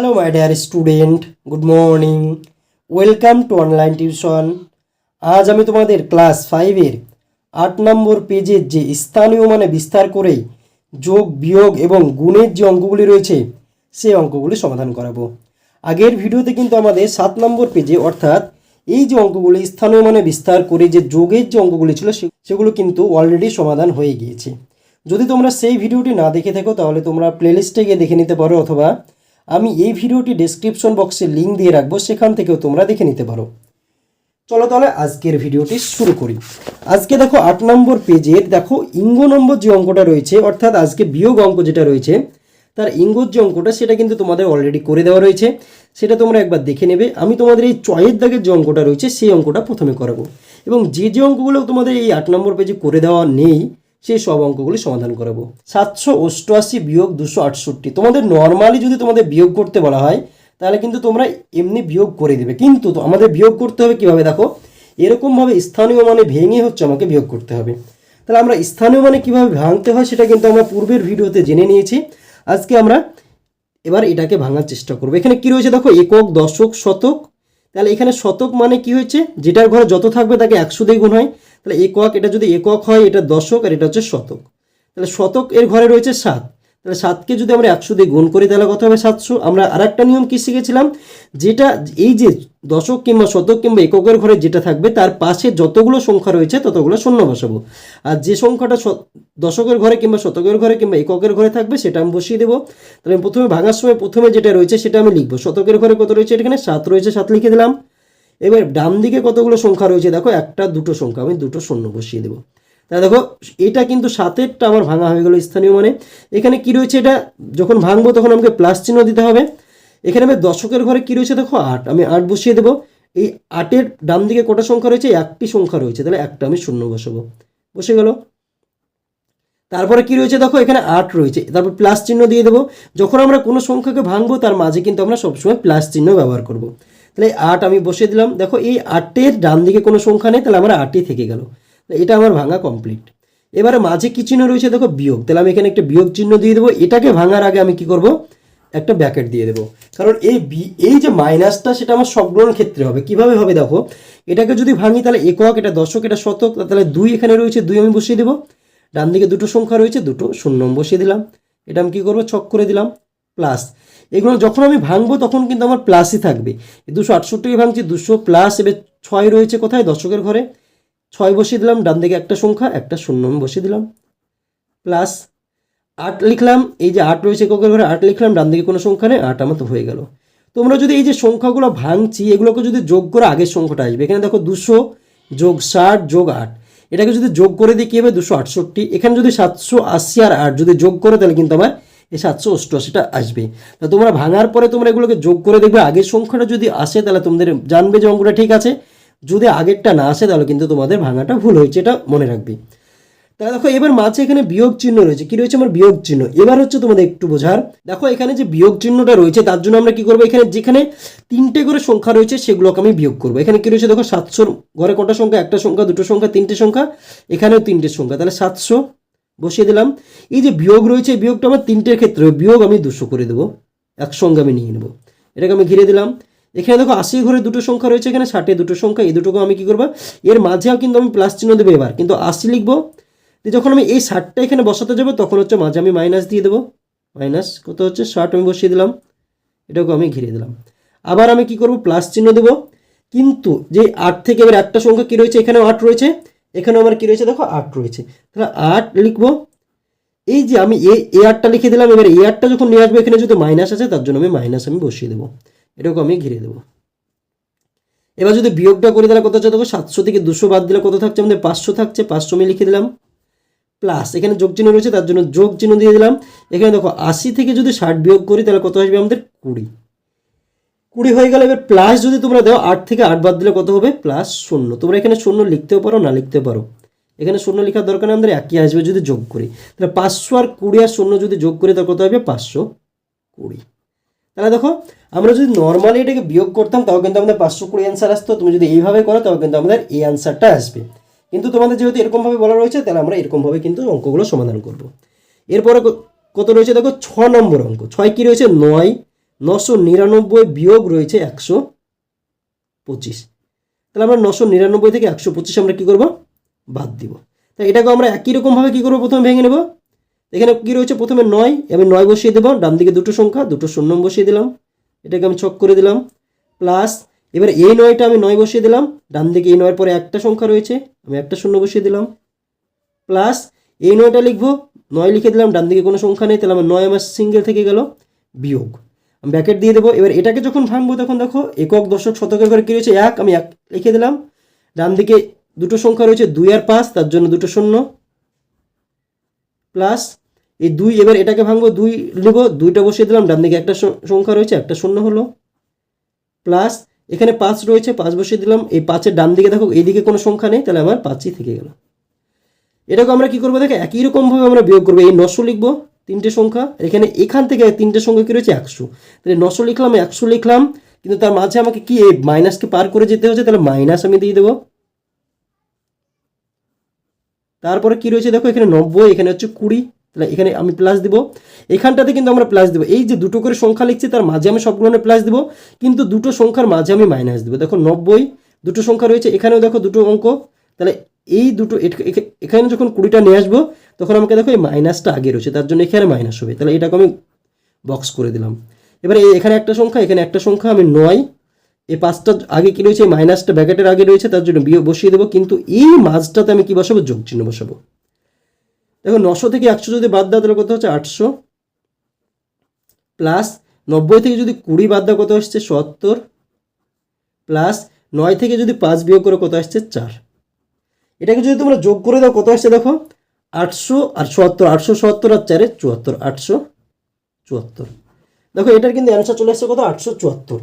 Hello my dear student good morning welcome to online tuition আজ আমি তোমাদের class ফাইভের আট নম্বর পেজের যে স্থানীয় মানে বিস্তার করেই যোগ, বিয়োগ এবং গুণের যে অঙ্কগুলি রয়েছে, সেই অঙ্কগুলি সমাধান করাবো। আগের ভিডিওতে কিন্তু আমাদের সাত নম্বর পেজে অর্থাৎ এই যে অঙ্কগুলি, স্থানীয় মানে বিস্তার করে যে যোগের যে অঙ্কগুলি ছিল সেগুলো কিন্তু অলরেডি সমাধান হয়ে গিয়েছে। যদি তোমরা সেই ভিডিওটি না দেখে থাকো, তাহলে তোমরা প্লেলিস্টে গিয়ে দেখে নিতে পারো অথবা আমি এই ভিডিওটি ডেসক্রিপশন বক্সে লিঙ্ক দিয়ে রাখব, সেখান থেকেও তোমরা দেখে নিতে পারো। চলো তাহলে আজকের ভিডিওটি শুরু করি। আজকে দেখো আট নম্বর পেজের দেখো ইঙ্গ নম্বর যে অঙ্কটা রয়েছে, অর্থাৎ আজকে বিয়োগ অঙ্ক যেটা রয়েছে, তার ইঙ্গর যে অঙ্কটা সেটা কিন্তু তোমাদের অলরেডি করে দেওয়া রয়েছে। সেটা তোমরা একবার দেখে নেবে। আমি তোমাদের এই চয়ের দাগের যে অঙ্কটা রয়েছে, সেই অঙ্কটা প্রথমে করাবো। এবং যে যে অঙ্কগুলো তোমাদের এই আট নম্বর পেজে করে দেওয়া নেই সেই সব অঙ্কগুলি সমাধান করাবো সাতশো অষ্টআশি বিয়োগ দুশো আটষট্টি। তোমাদের নর্মালি যদি তোমাদের বিয়োগ করতে বলা হয়, তাহলে কিন্তু তোমরা এমনি বিয়োগ করে দেবে। কিন্তু আমাদের বিয়োগ করতে হবে কীভাবে দেখো? এরকমভাবে স্থানীয় মানে ভেঙে হচ্ছে আমাকে বিয়োগ করতে হবে। তাহলে আমরা স্থানীয় মানে কীভাবে ভাঙতে হয় সেটা কিন্তু আমরা পূর্বের ভিডিওতে জেনে নিয়েছি। আজকে আমরা এবার এটাকে ভাঙার চেষ্টা করব। এখানে কী রয়েছে দেখো? একক, দশক, শতক। তাহলে এখানে শতক মানে কি হয়েছে? যেটার ঘরে যত থাকবে তাকে একশো দিয়ে গুণ হয়। তাহলে একক, এটা যদি একক হয়, এটা দশক আর এটা হচ্ছে শতক। তাহলে শতক এর ঘরে রয়েছে সাত। তাহলে সাতকে যদি আমরা একশো দিয়ে গুণ করি, তাহলে কত হবে? সাতশো। আমরা আর একটা নিয়ম কি শিখেছিলাম? যেটা, এই যে দশক কিংবা শতক কিংবা এককের ঘরে যেটা থাকবে, তার পাশে যতগুলো সংখ্যা রয়েছে, ততগুলো শূন্য বসাবো। আর যে সংখ্যাটা দশকের ঘরে কিংবা শতকের ঘরে কিংবা এককের ঘরে থাকবে, সেটা আমি বসিয়ে দেবো। তাহলে প্রথমে ভাঙার সময় প্রথমে যেটা রয়েছে, সেটা আমি লিখব। শতকের ঘরে কত রয়েছে এখানে? সাত রয়েছে, সাত লিখে দিলাম। এবার ডান দিকে কতগুলো সংখ্যা রয়েছে? দেখো, একটা, দুটো সংখ্যা। আমি দুটো শূন্য বসিয়ে দেবো। তাহলে দেখো, এটা কিন্তু সাতেরটা আমার ভাঙা হয়ে গেল স্থানীয় মানে। এখানে কি রয়েছে এটা? যখন ভাঙবো তখন আমাকে প্লাস চিহ্ন দিতে হবে। এখানে আমি দশকের ঘরে কি রয়েছে? দেখো, আট। আমি আট বসিয়ে দেবো। এই আটের ডান দিকে কটা সংখ্যা রয়েছে? একটি সংখ্যা রয়েছে। তাহলে একটা আমি শূন্য বসাবো। বসে গেল। তারপরে কি রয়েছে? দেখো, এখানে আট রয়েছে। তারপর প্লাস চিহ্ন দিয়ে দেবো। যখন আমরা কোনো সংখ্যাকে ভাঙবো, তার মাঝে কিন্তু আমরা সবসময় প্লাস চিহ্ন ব্যবহার করব। তাহলে আট আমি বসিয়ে দিলাম। দেখো এই আটের ডান দিকে কোনো সংখ্যা নেই, তাহলে আমার আটই থেকে গেল। এটা আমার ভাঙা কমপ্লিট এবারে মাঝে কি চিহ্ন রয়েছে? দেখো বিয়োগ। তাহলে আমি এখানে একটা বিয়োগ চিহ্ন দিয়ে দেবো। এটাকে ভাঙার আগে আমি কি করব? একটা ব্যাকেট দিয়ে দেবো। কারণ এই বি, এই যে মাইনাসটা, সেটা আমার সবগুলোর ক্ষেত্রে হবে। কীভাবে হবে দেখো? এটাকে যদি ভাঙি, তাহলে একক, এটা দশক, এটা শতক, তাহলে দুই এখানে রয়েছে, দুই আমি বসিয়ে দেবো। ডান দিকে দুটো সংখ্যা রয়েছে, দুটো শূন্য বসিয়ে দিলাম। এটা আমি কী করব? ছক করে দিলাম। প্লাস এগুলো যখন আমি ভাঙবো, তখন কিন্তু আমার প্লাসই থাকবে। দুশো আটষট্টি ভাঙছি, দুশো প্লাস এবার ছয় রয়েছে কোথায়? দশকের ঘরে। ছয় বসিয়ে দিলাম, ডান দিকে একটা সংখ্যা, একটা শূন্য আমি বসিয়ে দিলাম। প্লাস আট লিখলাম, এই যে আট রয়েছে এককের ঘরে, আট লিখলাম, ডান দিকে কোনো সংখ্যা নেই, আট আমার তো হয়ে গেল। তোমরা যদি এই যে সংখ্যাগুলো ভাঙছি, এগুলোকে যদি যোগ করে আগের সংখ্যাটা আসবে, এখানে দেখো দুশো যোগ ষাট যোগ আট। এটাকে যদি যোগ করে দিই কী হবে? দুশো আটষট্টি। এখানে যদি সাতশো আশি আর আট যদি যোগ করে, তাহলে কিন্তু আমার এই সাতশো অষ্টআশিটা আসবে। তা তোমরা ভাঙার পরে তোমরা এগুলোকে যোগ করে দেখবে, আগের সংখ্যাটা যদি আসে তাহলে তোমাদের জানবে যে অঙ্কটা ঠিক আছে। যদি আগেরটা না আসে তাহলে কিন্তু তোমাদের ভাঙাটা ভুল হয়েছে, এটা মনে রাখবে। তাহলে দেখো, এবার মাঝে এখানে বিয়োগ চিহ্ন রয়েছে। কি রয়েছে আমার বিয়োগ চিহ্ন? এবার হচ্ছে তোমাদের একটু বোঝার। দেখো, এখানে যে বিয়োগ চিহ্নটা রয়েছে, তার জন্য আমরা কি করব? এখানে যেখানে তিনটে করে সংখ্যা রয়েছে, সেগুলোকে আমি বিয়োগ করব। এখানে কি রয়েছে? দেখো, সাতশোর ঘরে কটা সংখ্যা? একটা সংখ্যা, দুটো সংখ্যা, তিনটে সংখ্যা। এখানেও তিনটে সংখ্যা। তাহলে সাতশো বসিয়ে দিলাম। এই যে বিয়োগ রয়েছে বিয়োগটা আমার তিনটের ক্ষেত্রে বিয়োগ আমি দুশো করে দেবো। একসঙ্গে আমি নিয়ে নেব। এটাকে আমি ঘিরে দিলাম। এখানে দেখো, আশি ঘরে দুটো সংখ্যা রয়েছে এখানে, ষাটে দুটো সংখ্যা, এই দুটোকে আমি কি করব? এর মাঝেও কিন্তু আমি প্লাস চিহ্ন দেবো এবার। কিন্তু আশি লিখব। যখন আমি এই ষাটটা এখানে বসাতে যাব, তখন হচ্ছে মাঝে আমি মাইনাস দিয়ে দেবো। মাইনাস কত হচ্ছে? ষাট আমি বসিয়ে দিলাম। এটাকে আমি ঘিরে দিলাম। আবার আমি কি করব? প্লাস চিহ্ন দেবো। কিন্তু যে আট থেকে এবার একটা সংখ্যা কী রয়েছে? এখানেও আট রয়েছে। এখানেও আমার কী রয়েছে? দেখো, আট রয়েছে। তাহলে আট লিখব। এই যে আমি এ এ আটটা লিখে দিলাম, এবার এ আটটা যখন নিয়ে আসব, এখানে যদি মাইনাস আছে, তার জন্য আমি মাইনাস আমি বসিয়ে দেবো। এটাকে আমি ঘিরে দেবো। এবার যদি বিয়োগটা করে দিলে কত হচ্ছে? দেখো, সাতশো থেকে দুশো বাদ দিলে কত থাকছে? আমাদের পাঁচশো থাকছে, পাঁচশো আমি লিখে দিলাম। প্লাস এখানে যোগ চিহ্ন রয়েছে, তার জন্য যোগ চিহ্ন দিয়ে দিলাম। এখানে দেখো, আশি থেকে যদি ষাট বিয়োগ করি, তাহলে কত আসবে? আমাদের কুড়ি। কুড়ি হয়ে গেলে এবার প্লাস যদি তোমরা দাও, আট থেকে আট বাদ দিলে কত হবে? প্লাস শূন্য। তোমরা এখানে শূন্য লিখতেও পারো, না লিখতে পারো। এখানে শূন্য লেখার দরকার নেই, আমাদের একই আসবে যদি যোগ করি। তাহলে পাঁচশো আর কুড়ি আর শূন্য যদি যোগ করি, তাহলে কত হবে পাঁচশো কুড়ি। তাহলে দেখো, আমরা যদি নর্মালি এটাকে বিয়োগ করতাম, তাও কিন্তু আমাদের পাঁচশো কুড়ি অ্যান্সার আসতো। তুমি যদি এইভাবে করো, তাও কিন্তু আমাদের এই অ্যান্সারটা আসবে। কিন্তু তোমাদের যেহেতু এরকমভাবে বলা রয়েছে, তাহলে আমরা এরকমভাবে কিন্তু অঙ্কগুলো সমাধান করব। এরপরে কত রয়েছে? দেখো, ছ নম্বর অঙ্ক। ছয় কী রয়েছে? নয়। নশো নিরানব্বই বিয়োগ রয়েছে একশো পঁচিশ। তাহলে আমরা নশো নিরানব্বই থেকে একশো পঁচিশ আমরা কী করব? বাদ দিব। তাই এটাকে আমরা একই রকমভাবে কী করব? প্রথমে ভেঙে নেব। এখানে কী রয়েছে? প্রথমে নয়। আমি নয় বসিয়ে দেবো। ডান দিকে দুটো সংখ্যা, দুটো শূন্য বসিয়ে দিলাম। এটাকে আমি ছক করে দিলাম। প্লাস এবার এই নয়টা আমি নয় বসিয়ে দিলাম। ডান দিকে এই নয়ের পরে একটা সংখ্যা রয়েছে। আমি একটা শূন্য বসিয়ে দিলাম। প্লাস এই নয়টা লিখব। নয় লিখে দিলাম। ডান দিকে কোনো সংখ্যা নেই। তাহলে আমার নয় আমার সিঙ্গেল থেকে গেল বিয়োগ। ব্যাকেট দিয়ে দেবো। এবার এটাকে যখন ভাঙবো, তখন দেখো একক দশক শতকের ঘরে কী রয়েছে? এক, আমি এক লিখে দিলাম। ডান দিকে দুটো সংখ্যা রয়েছে, দুই আর পাঁচ, তার জন্য দুটো শূন্য। প্লাস এই দুই, এবার এটাকে ভাঙবো, দুই নেব, দুইটা বসিয়ে দিলাম। ডান দিকে একটা সংখ্যা রয়েছে, একটা শূন্য হলো। প্লাস এখানে পাঁচ রয়েছে, পাঁচ বসিয়ে দিলাম। এই পাঁচের ডান দিকে দেখো এইদিকে কোনো সংখ্যা নেই, তাহলে আমার পাঁচই থেকে গেল। এটাকে আমরা কি করব? দেখো, একই রকমভাবে আমরা বিয়োগ করব। এই নশো লিখব। তিনটে সংখ্যা, এখানে এখান থেকে তিনটে সংখ্যা কি রয়েছে? একশো। তাহলে নশো লিখলাম, একশো লিখলাম, কিন্তু তার মাঝে আমাকে কি এই মাইনাসকে পার করে যেতে হচ্ছে? তাহলে মাইনাস আমি দিয়ে দেবো। তারপরে কি রয়েছে? দেখো, এখানে নব্বই, এখানে হচ্ছে কুড়ি, তাহলে এখানে আমি প্লাস দিব। এখানটাতে কিন্তু আমরা প্লাস দেবো। এই যে দুটো করে সংখ্যা লিখছি, তার মাঝে আমি সবগুলো প্লাস দিব, কিন্তু দুটো সংখ্যার মাঝে আমি মাইনাস দেবো। দেখো, নব্বই, দুটো সংখ্যা রয়েছে, এখানেও দেখো দুটো অঙ্ক। তাহলে এই দুটো এখানে যখন কুড়িটা নিয়ে আসব তখন আমাকে দেখো এই মাইনাসটা আগে রয়েছে, তার জন্য এখানে মাইনাস হবে। তাহলে এটাকে আমি বক্স করে দিলাম। এবারে এখানে একটা সংখ্যা, এখানে একটা সংখ্যা, আমি নয়। এই পাঁচটা আগে কি রয়েছে? মাইনাসটা ব্যাকেটের আগে রয়েছে, তার জন্য বিয়োগ বসিয়ে দেবো। কিন্তু এই মাঝটাতে আমি কি বসাবো? যোগ চিহ্ন বসাবো। দেখো নশো থেকে একশো যদি বাদ দাও, তাহলে কত হচ্ছে? আটশো। প্লাস নব্বই থেকে যদি কুড়ি বাদ দাও, কত আসছে? সত্তর। প্লাস নয় থেকে যদি পাঁচ বিয়োগ করে, কত আসছে? চার। এটাকে যদি তোমরা যোগ করে দাও, কত আসছে দেখো? আটশো আর চুয়াত্তর, আটশো সত্তর আর চারে চুয়াত্তর, আটশো চুয়াত্তর। দেখো, এটার কিন্তু অ্যান্সার চলে আসছে কত? আটশো চুয়াত্তর।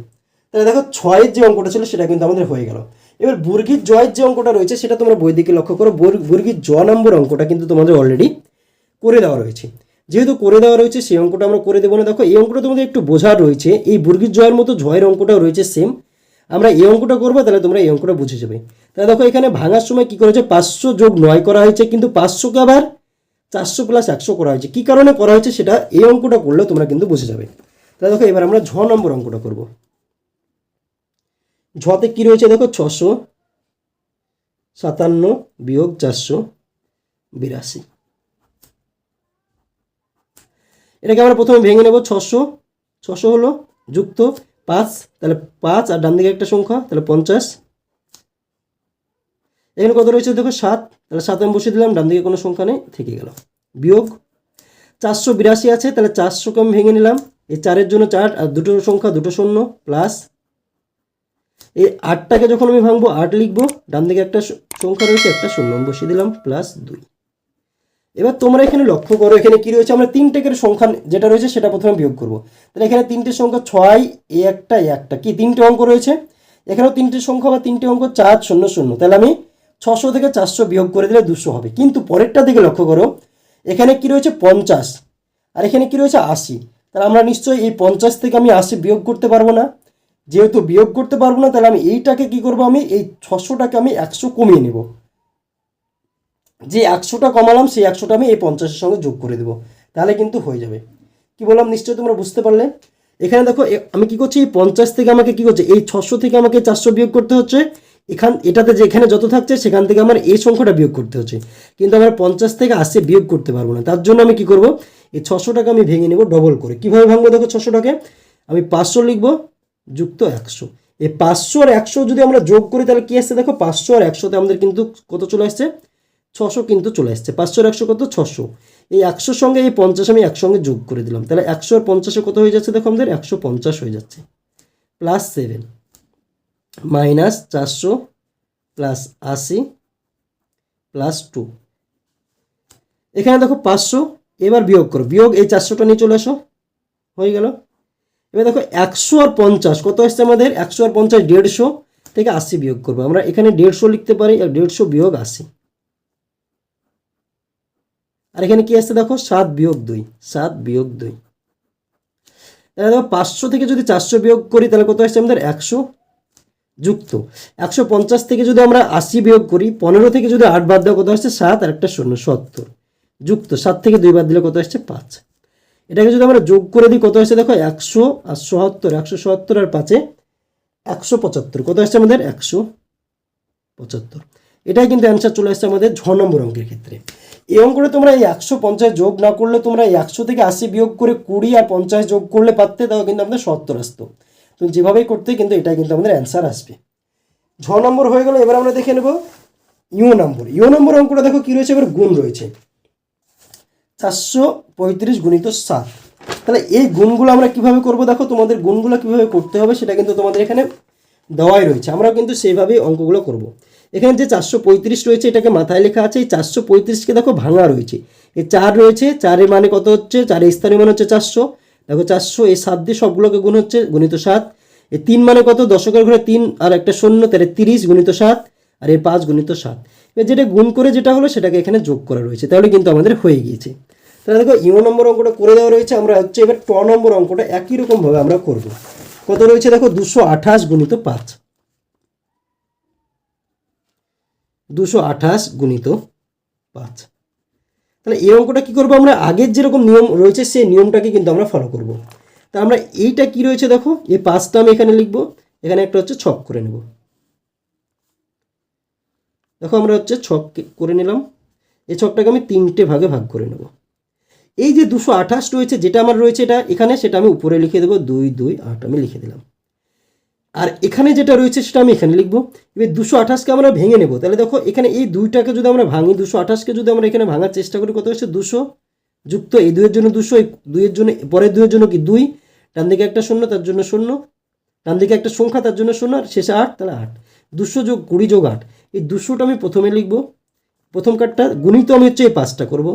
তাহলে দেখো, ছয়ের যে অঙ্কটা ছিল, সেটা কিন্তু আমাদের হয়ে গেল। এবার বর্গীর জয়ের যে অঙ্কটা রয়েছে, সেটা তোমরা বই দিকে লক্ষ্য করো। বর্গ- বর্গীর জ নম্বর অঙ্কটা কিন্তু তোমাদের অলরেডি করে দেওয়া রয়েছে। যেহেতু করে দেওয়া রয়েছে, সেই অঙ্কটা আমরা করে দেবো না। দেখো, এই অঙ্কটা তোমাদের একটু বোঝার রয়েছে। এই বর্গীর জয়ের মতো জয়ের অঙ্কটাও রয়েছে সেম আমরা এই অঙ্কটা করব, তাহলে তোমরা এই অঙ্কটা বুঝে যাবে। তাহলে দেখো, এখানে ভাঙার সময় কি করেছে? পাঁচশো যোগ নয় করা হয়েছে, কিন্তু পাঁচশোকে আবার চারশো প্লাস একশো করা হয়েছে। কী কারণে করা হয়েছে সেটা এই অঙ্কটা করলে তোমরা কিন্তু বুঝে যাবে। তাহলে দেখো, এবার আমরা ঝ নম্বর অঙ্কটা করব। ঝতে কি রয়েছে দেখো? ছশো সাতান্ন বিয়োগ চারশো বিরাশি। এটাকে আমরা প্রথমে ভেঙে নেব, ছশো। ছশো হলো যুক্ত পাঁচ, তাহলে পাঁচ আর ডান দিকে একটা সংখ্যা, তাহলে পঞ্চাশ। এখানে কত রয়েছে? দেখো সাত। তাহলে সাত আমি বসিয়ে দিলাম, ডান দিকে কোনো সংখ্যা নেই, থেকে গেল। বিয়োগ চারশো বিরাশি আছে, তাহলে চারশোকে আমি ভেঙে নিলাম। এই চারের জন্য চার, আর দুটো সংখ্যা, দুটো শূন্য প্লাস এই আটটাকে যখন আমি ভাঙবো, আট লিখব, ডান দিকে একটা সংখ্যা রয়েছে, একটা শূন্য বসিয়ে দিলাম প্লাস দুই। এবার তোমরা এখানে লক্ষ্য করো, এখানে কি রয়েছে? আমরা তিন টেকের সংখ্যা যেটা রয়েছে, সেটা প্রথমে বিয়োগ করব। তাহলে এখানে তিনটে সংখ্যা ছয়, এ একটা একটা। কি, তিনটে অঙ্ক রয়েছে? এখানেও তিনটে সংখ্যা বা তিনটে অঙ্ক চার, শূন্য শূন্য। তাহলে আমি ছশো থেকে চারশো বিয়োগ করে দিলে দুশো হবে। কিন্তু পরেরটা দিকে লক্ষ্য করো, এখানে কি রয়েছে পঞ্চাশ, আর এখানে কি রয়েছে আশি। তাহলে আমরা নিশ্চয়ই এই পঞ্চাশ থেকে আমি আশি বিয়োগ করতে পারব না। যেহেতু বিয়োগ করতে পারব না, তাহলে আমি এইটাকে কি করব আমি? এই ছশোটাকে আমি একশো কমিয়ে নেব। যে একশোটা কমালাম, সেই একশোটা আমি এই পঞ্চাশের সঙ্গে যোগ করে দেবো। তাহলে কিন্তু হয়ে যাবে। কি বললাম? নিশ্চয়ই তোমরা বুঝতে পারলে। এখানে দেখো আমি কি করছি? এই পঞ্চাশ থেকে আমাকে কি করছে? এই ছশো থেকে আমাকে চারশো বিয়োগ করতে হচ্ছে। এখান, এটাতে যেখানে যত থাকছে, সেখান থেকে আমার এই সংখ্যাটা বিয়োগ করতে হচ্ছে। কিন্তু আমার পঞ্চাশ থেকে আশি বিয়োগ করতে পারব না। তার জন্য আমি কি করব? এই ছশো টাকা আমি ভেঙে নেব ডবল করে। কীভাবে ভাঙবো দেখো ছশোটাকে আমি পাঁচশো লিখব, যুক্ত একশো। এই পাঁচশো আর একশো যদি আমরা যোগ করি, তাহলে কি আসছে দেখো? পাঁচশো আর একশোতে আমাদের কিন্তু কত চলে আসছে? ছশো কিন্তু চলে আসছে। পাঁচশো আর একশো কত? ছশো। এই একশোর সঙ্গে এই পঞ্চাশ আমি একসঙ্গে যোগ করে দিলাম। তাহলে একশো আর পঞ্চাশে কত হয়ে যাচ্ছে দেখো আমাদের? একশো পঞ্চাশ হয়ে যাচ্ছে। Plus seven. মাইনাস চারশো প্লাস আশি প্লাস টু। এখানে দেখো পাঁচশো, এবার বিয়োগ করো। বিয়োগ এই চারশোটা নিয়ে চলে আসো। হয়ে গেল। এবার দেখো একশো আর পঞ্চাশ, কত আসছে আমাদের? একশো আর পঞ্চাশ, দেড়শো থেকে আশি বিয়োগ করব। আমরা এখানে দেড়শো লিখতে পারি আর দেড়শো বিয়োগ আশি। আর এখানে কি আসছে দেখো? সাত বিয়োগ দুই, সাত বিয়োগ দুই। দেখো পাঁচশো থেকে যদি চারশো বিয়োগ করি, তাহলে কত আসছে আমাদের? একশো। যুক্ত। একশো পঞ্চাশ থেকে যদি আমরা আশি বিয়োগ করি, পনেরো থেকে যদি আট বাদ দেওয়া কত আসছে? সাত, আর একটা শূন্য, সত্তর। যুক্ত, সাত থেকে দুই বাদ দিলে কত আসছে? পাঁচ। এটাকে যদি আমরা যোগ করে দিই, কত আসছে? দেখো, একশো আর সোহাত্তর একশো সোহাত্তর আর পাঁচে একশো পঁচাত্তর। কত আসছে আমাদের? একশো পঁচাত্তর। এটাই কিন্তু অ্যান্সার চলে আসছে আমাদের ছ নম্বর অঙ্কের ক্ষেত্রে। এই অঙ্কটা তোমরা এই একশো পঞ্চাশ যোগ না করলে তোমরা এই একশো থেকে আশি বিয়োগ করে কুড়ি আর পঞ্চাশ যোগ করলে পারতে, তাও কিন্তু আমাদের সত্তর আসতো। তো যেভাবেই করতে কিন্তু এটাই কিন্তু আমাদের অ্যান্সার আসবে। ছ নম্বর হয়ে গেল, এবার আমরা দেখে নেব ইউ নম্বর। ইউ নম্বর অঙ্কটা দেখো কী রয়েছে? এবার গুণ রয়েছে। চারশো পঁয়ত্রিশ গুণিত সাত। তাহলে এই গুণগুলো আমরা কীভাবে করব? দেখো তোমাদের গুণগুলো কীভাবে করতে হবে সেটা কিন্তু তোমাদের এখানে দেওয়াই রয়েছে। আমরাও কিন্তু সেইভাবেই অঙ্কগুলো করব। এখানে যে চারশো পঁয়ত্রিশ রয়েছে, এটাকে মাথায় লেখা আছে। এই চারশো পঁয়ত্রিশকে দেখো ভাঙা রয়েছে। এই চার রয়েছে, চারের মানে কত হচ্ছে? চারের স্থানীয় মানে হচ্ছে চারশো। দেখো চারশো, এই সাত দিয়ে সবগুলোকে গুণ হচ্ছে গুণিত সাত। এই তিন মানে কত? দশকের ঘরে তিন আর একটা শূন্য, তাহলে তিরিশ গুণিত সাত আর এই পাঁচ গুণিত সাত। এবার যেটা গুণ করে যেটা হলো সেটাকে এখানে যোগ করা রয়েছে, তাহলে কিন্তু আমাদের হয়ে গিয়েছে। তাহলে দেখো ইউ নম্বর অঙ্কটা করে দেওয়া রয়েছে, আমরা হচ্ছে এবার ট নম্বর অঙ্কটা একই রকমভাবে আমরা করব। কত রয়েছে দেখো? দুশো আঠাশ গুণিত পাঁচ। দুশো আঠাশ গুণিত পাঁচ। তাহলে এই অঙ্কটা কী করব আমরা? আগের যেরকম নিয়ম রয়েছে, সেই নিয়মটাকে কিন্তু আমরা ফলো করব। তা আমরা এইটা কি রয়েছে দেখো? এই পাঁচটা আমি এখানে লিখব। এখানে একটা হচ্ছে ছক করে নেব। দেখো আমরা হচ্ছে ছক করে নিলাম। এই ছকটাকে আমি তিনটে ভাগে ভাগ করে নেব। এই যে দুশো আঠাশ রয়েছে, যেটা আমার রয়েছে এটা এখানে, সেটা আমি উপরে লিখে দেবো। দুই দুই, আট আমি লিখে দিলাম। আর এখানে যেটা রয়েছে সেটা আমি এখানে লিখব। এবার দুশো আঠাশকে আমরা ভেঙে নেব। তাহলে দেখো, এখানে এই দুইটাকে যদি আমরা ভাঙি, দুশো আঠাশকে যদি আমরা এখানে ভাঙার চেষ্টা করি, কত হচ্ছে দুশো যুক্ত এই দুইয়ের জন্য দুশো, এই দুইয়ের জন্য, পরের দুইয়ের জন্য কি দুই? ডান দিকে একটা শূন্য, তার জন্য শূন্য। ডান দিকে একটা সংখ্যা, তার জন্য শূন্য, আর শেষে আট, তাহলে আট। দুশো যোগ কুড়ি যোগ আট। এই দুশোটা আমি প্রথমে লিখব। প্রথম কার্ডটা গুণিত আমি হচ্ছে এই পাঁচটা করব।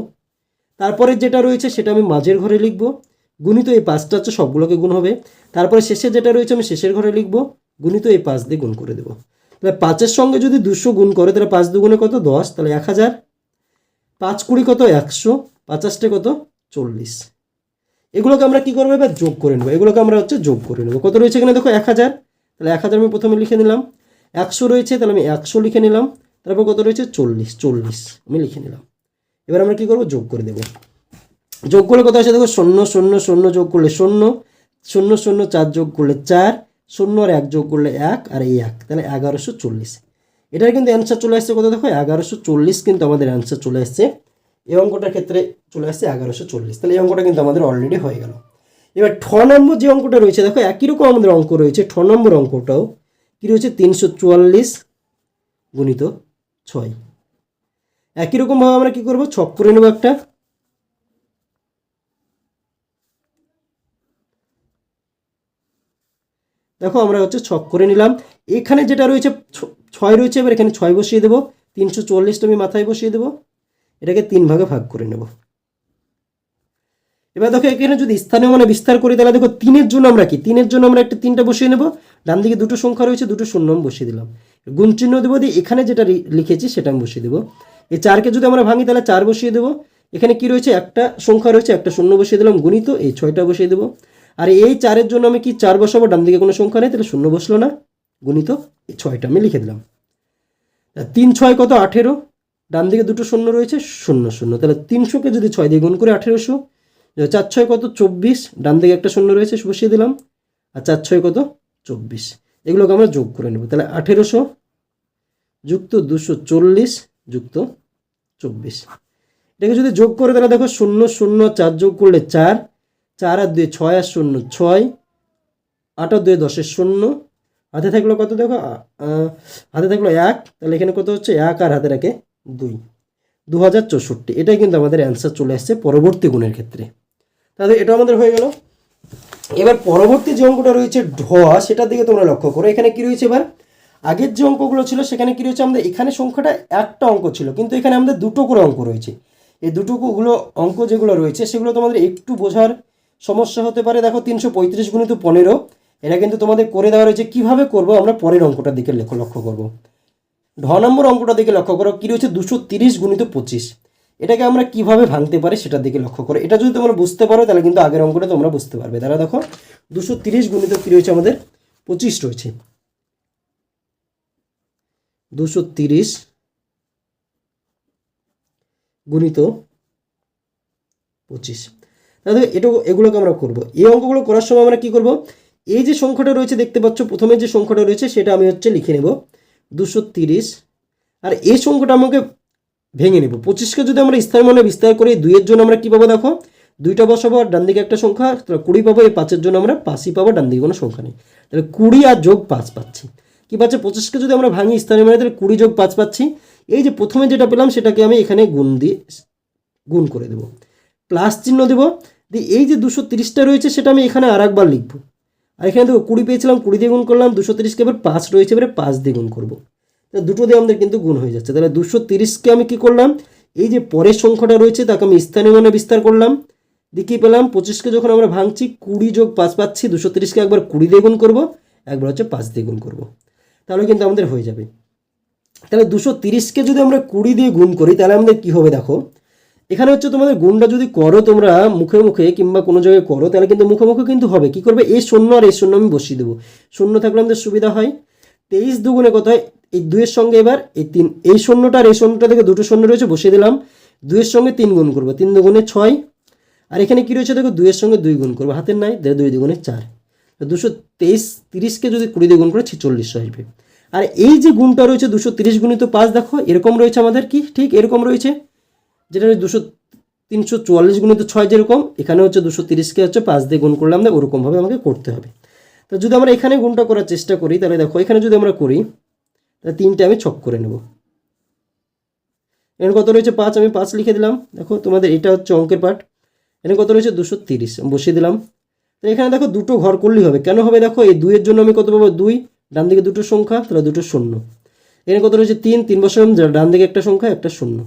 তারপরে যেটা রয়েছে সেটা আমি মাঝের ঘরে লিখব। গুণিত এই পাঁচটা হচ্ছে সবগুলোকে গুণ হবে। তারপরে শেষে যেটা রয়েছে আমি শেষের ঘরে লিখব, গুণিত এই পাঁচ দিয়ে গুণ করে দেবো। তাহলে পাঁচের সঙ্গে যদি দুশো গুণ করে, তাহলে পাঁচ দুগুণে কত? দশ। তাহলে এক হাজার। পাঁচ কুড়ি কত? একশো। পঞ্চাশটে কত? চল্লিশ। এগুলোকে আমরা কি করব? এবার যোগ করে নেব। এগুলোকে আমরা হচ্ছে যোগ করে নেব। কত রয়েছে এখানে? দেখো, এক হাজার। তাহলে এক হাজার আমি প্রথমে লিখে নিলাম। একশো রয়েছে, তাহলে আমি একশো লিখে নিলাম। তারপর কত রয়েছে? চল্লিশ। চল্লিশ আমি লিখে নিলাম। এবার আমরা কি করব? যোগ করে দেবো। যোগ করলে কত আছে দেখো, শূন্য শূন্য শূন্য যোগ করলে শূন্য শূন্য শূন্য চার যোগ করলে চার, শূন্য আর এক যোগ করলে এক, আর এই এক। তাহলে এগারোশো চল্লিশ। এটার কিন্তু অ্যান্সার চলে আসছে কত? দেখো, এগারোশো চল্লিশ কিন্তু আমাদের অ্যান্সার চলে আসছে। এই অঙ্কটার ক্ষেত্রে চলে আসছে এগারোশো চল্লিশ। তাহলে এই অঙ্কটা কিন্তু আমাদের অলরেডি হয়ে গেল। এবার ঠ নম্বর যে অঙ্কটা রয়েছে, দেখো, একই রকম আমাদের অঙ্ক রয়েছে। ঠ নম্বর অঙ্কটাও কী রয়েছে? তিনশো চুয়াল্লিশ গুণিত ছয়। একই রকমভাবে আমরা কী করব? ছক করে নেব একটা। দেখো আমরা হচ্ছে ছক করে নিলাম। এখানে যেটা রয়েছে ছয় রয়েছে, এবার এখানে ছয় বসিয়ে দেবো। তিনশো চুয়াল্লিশটা আমি মাথায় বসিয়ে দেবো। এটাকে তিন ভাগে ভাগ করে নেব। এবার দেখো এখানে যদি স্থানীয় মানে বিস্তার করি, তাহলে দেখো তিনের জন্য আমরা কি? তিনের জন্য আমরা একটা তিনটা বসিয়ে নেব। ডান দিকে দুটো সংখ্যা রয়েছে, দুটো শূন্য বসিয়ে দিলাম। গুণ চিহ্ন দেবো দিয়ে এখানে যেটা লিখেছি সেটা আমি বসিয়ে দেবো। এই চারকে যদি আমরা ভাঙি, তাহলে চার বসিয়ে দেবো। এখানে কি রয়েছে? একটা সংখ্যা রয়েছে, একটা শূন্য বসিয়ে দিলাম। গুণিত এই ছয়টা বসিয়ে দেবো। আর এই চারের জন্য আমি কি চার বসাবো? ডান দিকে কোনো সংখ্যা নেই, তাহলে শূন্য বসল না। গুণিত, এই ছয়টা আমি লিখে দিলাম। তিন ছয় কত? আঠেরো। ডান দিকে দুটো শূন্য রয়েছে, শূন্য শূন্য। তাহলে তিনশোকে যদি ছয় দিয়ে গুণ করে আঠেরোশো চার ছয় কত? চব্বিশ। ডান দিকে একটা শূন্য রয়েছে বসিয়ে দিলাম। আর চার ছয় কত? চব্বিশ। এগুলোকে আমরা যোগ করে নেব। তাহলে আঠেরোশো যুক্ত দুশো চল্লিশ যুক্ত চব্বিশ। এটাকে যদি যোগ করে, তাহলে দেখো শূন্য শূন্য, চার যোগ করলে চার। চার আর দুই ছয় আর শূন্য, ছয়, আট আর দুই দশের শূন্য। হাতে থাকল কত দেখো? হাতে থাকল এক, তাহলে এখানে কত হচ্ছে? এক আর হাতে রাখে দুই। দু হাজার চৌষট্টি, এটাই কিন্তু আমাদের অ্যান্সার চলে আসছে পরবর্তী গুণের ক্ষেত্রে। তাহলে এটা আমাদের হয়ে গেল। এবার পরবর্তী যে অঙ্কটা রয়েছে ঢ, সেটার দিকে তোমরা লক্ষ্য করো। এখানে কি রয়েছে এবার? আগের যে অঙ্কগুলো ছিল, সেখানে কী রয়েছে? আমাদের এখানে সংখ্যাটা একটা অঙ্ক ছিল, কিন্তু এখানে আমাদের দুটো করে অঙ্ক রয়েছে। এই দুটোগুলো অঙ্ক যেগুলো রয়েছে, সেগুলো তোমাদের একটু বোঝার সমস্যা হতে পারে, দেখো তিনশো পঁয়ত্রিশ গুণিত পনেরো, এটা কিন্তু তোমাদের করে দেওয়া রয়েছে, কীভাবে করব আমরা পরের অঙ্কটার দিকে লক্ষ্য লক্ষ্য করব। ঢ নম্বর অঙ্কটার দিকে লক্ষ্য করো, কী রয়েছে দুশো তিরিশ গুণিত পঁচিশ, এটাকে আমরা কীভাবে ভাঙতে পারি সেটার দিকে লক্ষ্য করো। এটা যদি তোমরা বুঝতে পারো, তাহলে কিন্তু আগের অঙ্কটা তোমরা বুঝতে পারবে। তাহলে দেখো, দুশো তিরিশ গুণিত কী রয়েছে আমাদের? পঁচিশ রয়েছে। দুশো তিরিশ গুণিত পঁচিশ। তাহলে এটা এগুলোকে আমরা করব। এই অঙ্কগুলো করার সময় আমরা কি করব? এই যে সংখ্যাটা রয়েছে, দেখতে পাচ্ছ, প্রথমে যে সংখ্যাটা রয়েছে, সেটা আমি হচ্ছে লিখে নেব। দুশো তিরিশ। আর এই সংখ্যাটা আমাকে ভেঙে নেব। পঁচিশকে যদি আমরা স্থায়ী মানে বিস্তার করি, দুইয়ের জন্য আমরা কী পাবো দেখো? দুইটা বসাবো আর ডান দিকে একটা সংখ্যা, তাহলে কুড়ি পাবো, এই পাঁচের জন্য আমরা পাঁচই পাবো, ডান দিকে কোনো সংখ্যা নেই। তাহলে কুড়ি আর যোগ পাঁচ পাচ্ছি। কী পাচ্ছে? পঁচিশকে যদি আমরা ভাঙি স্থানীয় মানে তাহলে কুড়ি যোগ পাঁচ পাচ্ছি। এই যে প্রথমে যেটা পেলাম, সেটাকে আমি এখানে গুণ দিয়ে, গুণ করে দেবো। প্লাস চিহ্ন দেবো। দিয়ে এই যে দুশো তিরিশটা রয়েছে, সেটা আমি এখানে আর একবার লিখব। আর এখানে দেখো, কুড়ি পেয়েছিলাম, কুড়ি দিয়ে গুণ করলাম, দুশো তিরিশকে এবার পাঁচ রয়েছে, এবারে পাঁচ দিয়ে গুণ করব। তাহলে দুটো দিয়ে আমাদের কিন্তু গুণ হয়ে যাচ্ছে। তাহলে দুশো তিরিশকে আমি কী করলাম? এই যে পরের সংখ্যাটা রয়েছে, তাকে আমি স্থানীয় মানে বিস্তার করলাম। কী পেলাম? পঁচিশকে যখন আমরা ভাঙছি, কুড়ি যোগ পাঁচ পাচ্ছি, দুশো তিরিশকে একবার কুড়ি দিয়ে গুণ করব, একবার হচ্ছে পাঁচ দিয়ে গুণ করব। তাহলে কিন্তু আমাদের হয়ে যাবে। তাহলে দুশো তিরিশকে যদি আমরা কুড়ি দিয়ে গুণ করি, তাহলে আমাদের কী হবে দেখো? এখানে হচ্ছে তোমাদের গুণটা যদি করো তোমরা মুখে মুখে কিংবা কোনো জায়গায় করো, তাহলে কিন্তু মুখে মুখে কিন্তু হবে। কি করবে? এই শূন্য আর এই শূন্য আমি বসিয়ে দেবো। শূন্য থাকলে আমাদের সুবিধা হয়। তেইশ দুগুণে কত হয়? এই দুইয়ের সঙ্গে এবার এই তিন, এই শূন্যটা আর এই শূন্যটা থেকে দুটো শূন্য রয়েছে, বসিয়ে দিলাম। দুইয়ের সঙ্গে তিন গুণ করব। তিন দুগুণে ছয়। আর এখানে কী রয়েছে দেখো? দুইয়ের সঙ্গে দুই গুণ করব। হাতের নাই দুই দুগুণে চার। দুশো তেইশ তিরিশকে যদি কুড়ি দিয়ে গুণ করে ছেচল্লিশশো আসবে। আর এই যে গুণটা রয়েছে, দুশো তিরিশ গুণিত পাঁচ, দেখো, এরকম রয়েছে আমাদের কি? ঠিক এরকম রয়েছে। যেটা দুশো তিনশো চুয়াল্লিশ গুণিত ছয় যেরকম, এখানে হচ্ছে দুশো তিরিশকে হচ্ছে পাঁচ দিয়ে গুণ করলাম না ওরকমভাবে আমাকে করতে হবে। তো যদি আমরা এখানে গুণটা করার চেষ্টা করি, তাহলে দেখো এখানে যদি আমরা করি, তাহলে তিনটে আমি ছক করে নেব। এখানে কত রয়েছে? পাঁচ, আমি পাঁচ লিখে দিলাম। দেখো তোমাদের এটা হচ্ছে অঙ্কের পাঠ। এখানে কত রয়েছে? দুশো তিরিশ বসিয়ে দিলাম। তো এখানে দেখো দুটো ঘর করলেই হবে। কেন হবে? দেখো এই দুইয়ের জন্য আমি কত পাবো? দুই, ডান দিকে দুটো সংখ্যা, তাহলে দুটো শূন্য। এখানে কত রয়েছে? তিন তিন বছর ডান দিকে একটা সংখ্যা, একটা শূন্য।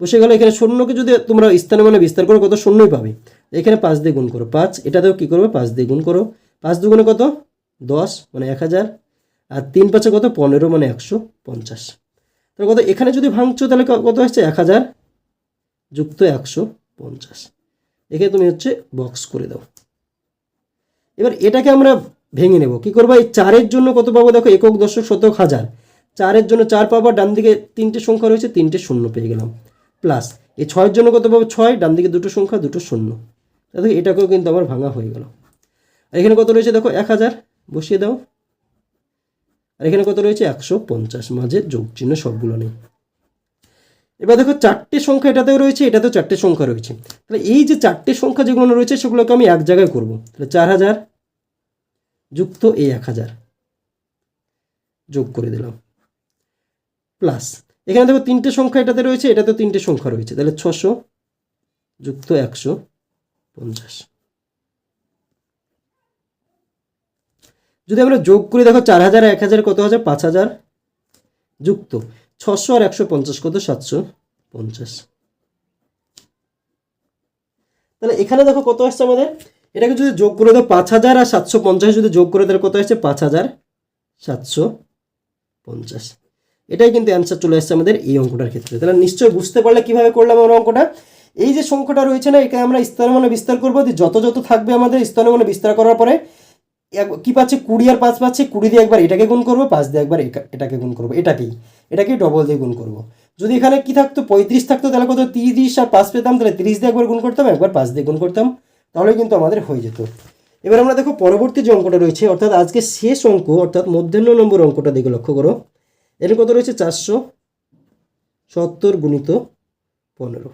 বসে গেলে, এখানে শূন্যকে যদি তোমরা স্থানে মানে বিস্তার করো, কত? শূন্যই পাবে। এখানে পাঁচ দিয়ে গুণ করো। পাঁচ, এটাতেও কী করবে? পাঁচ দিয়ে গুণ করো। পাঁচ দুগুণে কত? দশ মানে এক হাজার। আর তিন পাঁচে কত? পনেরো মানে একশো পঞ্চাশ। তাহলে কত? এখানে যদি ভাঙছো, তাহলে কত হচ্ছে এক হাজার যুক্ত একশো পঞ্চাশ। এখানে তুমি হচ্ছে বক্স করে দাও। এবার এটাকে আমরা ভেঙে নেব। কি করব? এই চারের জন্য কত পাবো? দেখো, একক দশক শতক হাজার। চারের জন্য চার পাবো ডান দিকে তিনটে সংখ্যা রয়েছে, তিনটে শূন্য পেয়ে গেলাম। প্লাস, এই ছয়ের জন্য কত পাবো? ছয়, ডান দিকে দুটো সংখ্যা, দুটো শূন্য। দেখো, এটাকেও কিন্তু আমার ভাঙা হয়ে গেল। আর এখানে কত রয়েছে? দেখো, এক হাজার। বসিয়ে দাও। আর এখানে কত রয়েছে? একশো পঞ্চাশ। মাঝে যোগ চিহ্ন সবগুলো নেই। এবার দেখো, চারটে সংখ্যা এটাতেও রয়েছে, এটাতেও চারটে সংখ্যা রয়েছে। তাহলে এই যে চারটে সংখ্যা যেগুলো রয়েছে, সেগুলোকে আমি এক জায়গায় করব। তাহলে চার হাজার যুক্ত এই এক হাজার যোগ করে দিলাম। প্লাস এখানে দেখো তিনটে সংখ্যা এটাতে রয়েছে এটাতে তিনটে সংখ্যা রয়েছে। তাহলে ছশো যুক্ত একশো পঞ্চাশ। যদি আমরা যোগ করি, দেখো চার হাজার, এক হাজার, কত হাজার? পাঁচ হাজার যুক্ত। ছশো আর একশো পঞ্চাশ কত? সাতশো পঞ্চাশ। তাহলে এখানে দেখো কত আসছে আমাদের? এটাকে যদি যোগ করে দাও পাঁচ হাজার আর সাতশো পঞ্চাশ যদি যোগ করে, তাহলে কত আসছে? পাঁচ হাজার সাতশো পঞ্চাশ। এটাই কিন্তু অ্যান্সার চলে আসছে আমাদের এই অঙ্কটার ক্ষেত্রে। তাহলে নিশ্চয়ই বুঝতে পারলে কীভাবে করলাম আমরা অঙ্কটা? এই যে সংখ্যাটা রয়েছে না এখানে আমরা স্থানমানে বিস্তার করব দিয়ে যত যত থাকবে আমাদের স্থানমানে বিস্তার করার পরে কি পাচ্ছে? কুড়ি আর পাঁচ পাচ্ছে, কুড়ি দিয়ে একবার এটাকে গুণ করব, পাঁচ দিয়ে একবার একা- এটাকে গুণ করব, এটাকেই এটাকেই ডবল দিয়ে গুণ করব। যদি এখানে কি থাকতো? পঁয়ত্রিশ থাকতো, তাহলে কত? তিরিশ আর পাঁচ পেতাম, তাহলে তিরিশ দিয়ে একবার গুণ করতাম, একবার পাঁচ দিয়ে গুণ করতাম তাহলে কিন্তু আমাদের হয়ে যেত। এবার আমরা দেখো পরবর্তী যে অঙ্কটা রয়েছে, অর্থাৎ আজকে শেষ অঙ্ক, অর্থাৎ মধ্যাহ্ন নম্বর অঙ্কটা দিকে লক্ষ্য করো। এর কত রয়েছে? চারশো সত্তর গুণিত পনেরো।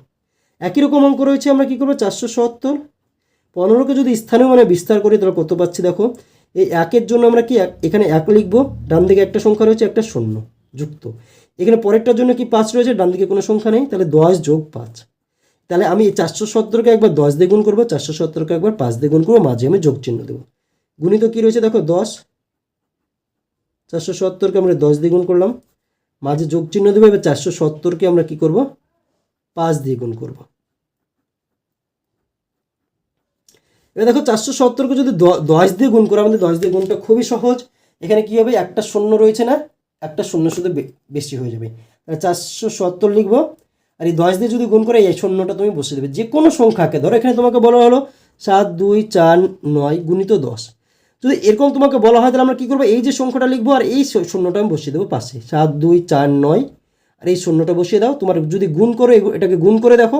একই রকম অঙ্ক রয়েছে, আমরা কী করব? চারশো সত্তর। পনেরোকে যদি স্থানীয় মানে বিস্তার করি, তাহলে কত পাচ্ছি দেখো? এই একের জন্য আমরা কি এখানে এক লিখব, ডান দিকে একটা সংখ্যা রয়েছে, একটা শূন্য, যুক্ত। এখানে পরেরটার জন্য কি পাঁচ রয়েছে? ডান দিকে কোনো সংখ্যা নেই, তাহলে দশ যোগ পাঁচ। তাহলে আমি এই চারশো সত্তরকে একবার দশ দিয়ে গুণ করব, চারশো সত্তরকে একবার পাঁচ দিয়ে গুণ করব, মাঝে আমি যোগ চিহ্ন দেবো। গুণিত কী রয়েছে দেখো? দশ। চারশো সত্তরকে আমরা দশ দিয়ে গুণ করলাম। মাঝে যোগ চিহ্ন দেবো এবার চারশো সত্তরকে আমরা কি করব? পাঁচ দিয়ে গুণ করব। এবার দেখো চারশো সত্তরকে যদি দশ দিয়ে গুণ করো, আমাদের দশ দিয়ে গুণটা খুবই সহজ। এখানে কি হবে? একটা শূন্য রয়েছে না, একটা শূন্য শুধু বেশি হয়ে যাবে। তাহলে চারশো সত্তর লিখব। আর এই দশ দিয়ে যদি গুণ করে, এই শূন্যটা তুমি বসে দেবে। যে কোনো সংখ্যাকে ধরো, এখানে তোমাকে বলা হলো সাত, দুই, চার, নয় গুণিত দশ। যদি এরকম তোমাকে বলা হয়, তাহলে আমরা কী করব? এই যে সংখ্যাটা লিখব আর এই শূন্যটা আমি বসিয়ে দেবো পাশে। সাত, দুই, চার, নয়। আর এই শূন্যটা বসিয়ে দাও। তোমার যদি গুণ করে এটাকে গুণ করে দেখো,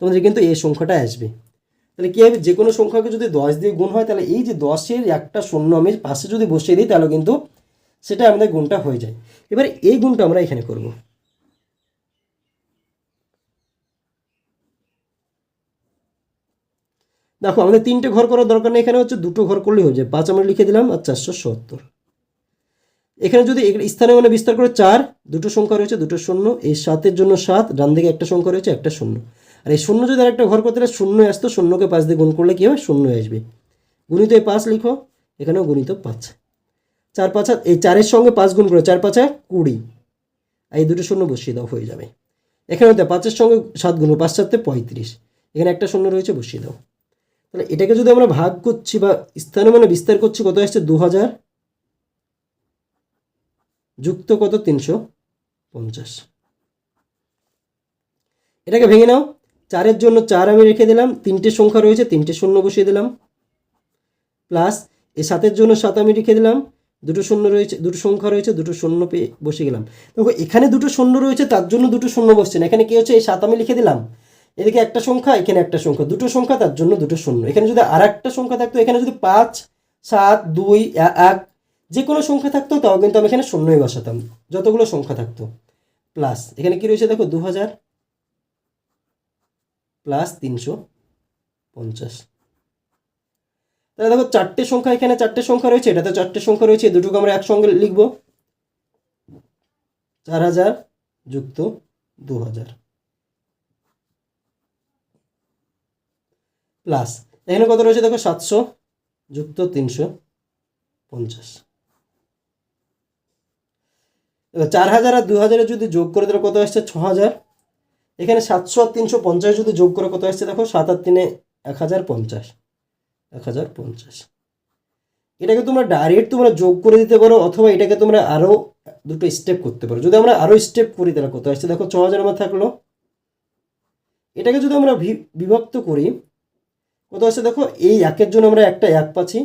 তোমাদের কিন্তু এই সংখ্যাটা আসবে। তাহলে কী হবে? যে কোনো সংখ্যাকে যদি দশ দিয়ে গুণ হয়, তাহলে এই যে দশের একটা শূন্য আমি পাশে যদি বসিয়ে দিই, তাহলে কিন্তু সেটা আমাদের গুণটা হয়ে যায়। এবার এই গুণটা আমরা এখানে করব। দেখো, আমাদের তিনটে ঘর করার দরকার নেই, এখানে হচ্ছে দুটো ঘর করলেই হয়ে যায়। পাঁচ আমরা লিখে দিলাম, আর চারশো সত্তর। এখানে যদি স্থানে মানে বিস্তার করে চার, দুটো সংখ্যা রয়েছে, দুটো শূন্য এই সাতের জন্য সাত, ডান দিকে একটা সংখ্যা রয়েছে, একটা শূন্য। আর এই শূন্য যদি আরেকটা ঘর করতে শূন্য আসতো, শূন্যকে পাঁচ দিয়ে গুণ করলে কী হবে শূন্য আসবে। গুণিত এই পাঁচ লিখো, এখানেও গুণিত পাঁচ। চার পাঁচা এই চারের সঙ্গে পাঁচ গুণ করে, চার পাঁচা কুড়ি। আর এই দুটো শূন্য বসিয়ে দাও, হয়ে যাবে। এখানে পাঁচের সঙ্গে সাত গুণ পাঁচ সাতে পঁয়ত্রিশ। এখানে একটা শূন্য রয়েছে, বসিয়ে দাও। তাহলে এটাকে যদি আমরা ভাগ করছি বা স্থানে মানে বিস্তার করছি, কত আসছে? দু হাজার যুক্ত কত? তিনশো পঞ্চাশ। এটাকে ভেঙে নাও। চারের জন্য চার আমি রেখে দিলাম। তিনটে সংখ্যা রয়েছে, তিনটে শূন্য বসিয়ে দিলাম। প্লাস এই সাতের জন্য সাত আমি রেখে দিলাম। দুটো শূন্য রয়েছে, দুটো সংখ্যা রয়েছে, দুটো শূন্য পেয়ে বসে গেলাম। দেখো, এখানে দুটো শূন্য রয়েছে, তার জন্য দুটো শূন্য বসছে না। এখানে কি হচ্ছে? এই সাত আমি লিখে দিলাম। এদিকে একটা সংখ্যা, এখানে একটা সংখ্যা। দুটো সংখ্যা তার জন্য দুটো শূন্য। এখানে যদি আর একটা সংখ্যা থাকতো, এখানে যদি পাঁচ, সাত, দুই এক, যে কোনো সংখ্যা থাকতো, তাও কিন্তু আমি এখানে শূন্যই বসাতাম। যতগুলো সংখ্যা থাকতো। প্লাস, এখানে কি রয়েছে দেখো? দু হাজার প্লাস তিনশো পঞ্চাশ। তাহলে দেখো, চারটে সংখ্যা এখানে, চারটে সংখ্যা রয়েছে। এটাতে চারটে সংখ্যা রয়েছে, দুটোকে আমরা একসঙ্গে লিখব। চার হাজার যুক্ত দু হাজার প্লাস, এখানে কত রয়েছে দেখো? সাতশো যুক্ত তিনশো পঞ্চাশ। চার হাজার আর দু হাজারে যদি যোগ করে তাহলে কত আসছে? ছ হাজার। এখানে সাতশো আর তিনশো পঞ্চাশ যদি যোগ করে কত আসছে? দেখো, সাত আর তিনে এক হাজার পঞ্চাশ। এক হাজার পঞ্চাশ। এটাকে তোমরা ডাইরেক্ট তোমরা যোগ করে দিতে পারো, অথবা এটাকে তোমরা আরও দুটো স্টেপ করতে পারো। যদি আমরা আরও স্টেপ করি তাহলে কত আসছে? দেখো, ছ হাজার আমার থাকল। এটাকে যদি আমরা বিভক্ত করি কত আসছে দেখো? এই একের জন্য আমরা একটা এক পাচ্ছি।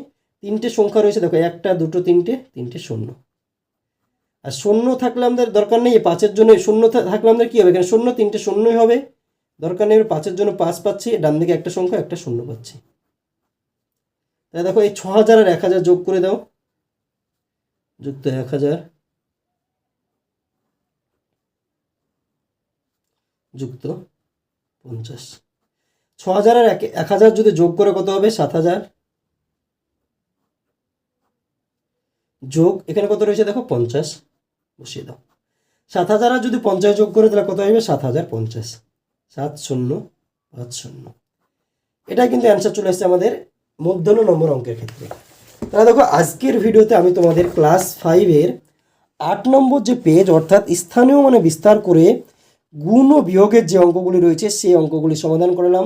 তিনটে সংখ্যা রয়েছে, দেখো, একটা, দুটো, তিনটে তিনটে শূন্য। আর শূন্য থাকলে আমাদের দরকার নেই পাঁচের জন্য শূন্য থাকলে আমাদের কী হবে? এখানে শূন্য, তিনটে শূন্যই হবে। দরকার নেই পাঁচের জন্য পাঁচ পাচ্ছি ডান দিকে একটা সংখ্যা, একটা শূন্য পাচ্ছি। তাহলে দেখো, এই ছ হাজার আর এক হাজার যোগ করে দাও। যুক্ত এক হাজার যুক্ত পঞ্চাশ। ছ হাজার আর এক এক হাজার যদি যোগ করে কত হবে? সাত হাজার যোগ, এখানে কত রয়েছে? দেখো, পঞ্চাশ। বসিয়ে দাও। সাত হাজার আর যদি পঞ্চাশ যোগ করে, তাহলে কত হবে সাত হাজার পঞ্চাশ। সাত শূন্য, পাঁচ শূন্য। এটা কিন্তু অ্যান্সার চলে আসছে আমাদের মধ্যাহ্ন নম্বর অঙ্কের ক্ষেত্রে। তাহলে দেখো, আজকের ভিডিওতে আমি তোমাদের ক্লাস ফাইভের আট নম্বর যে পেজ অর্থাৎ স্থানীয় মানে বিস্তার করে গুণ ও বিয়োগের যে অঙ্কগুলি রয়েছে, সেই অঙ্কগুলি সমাধান করলাম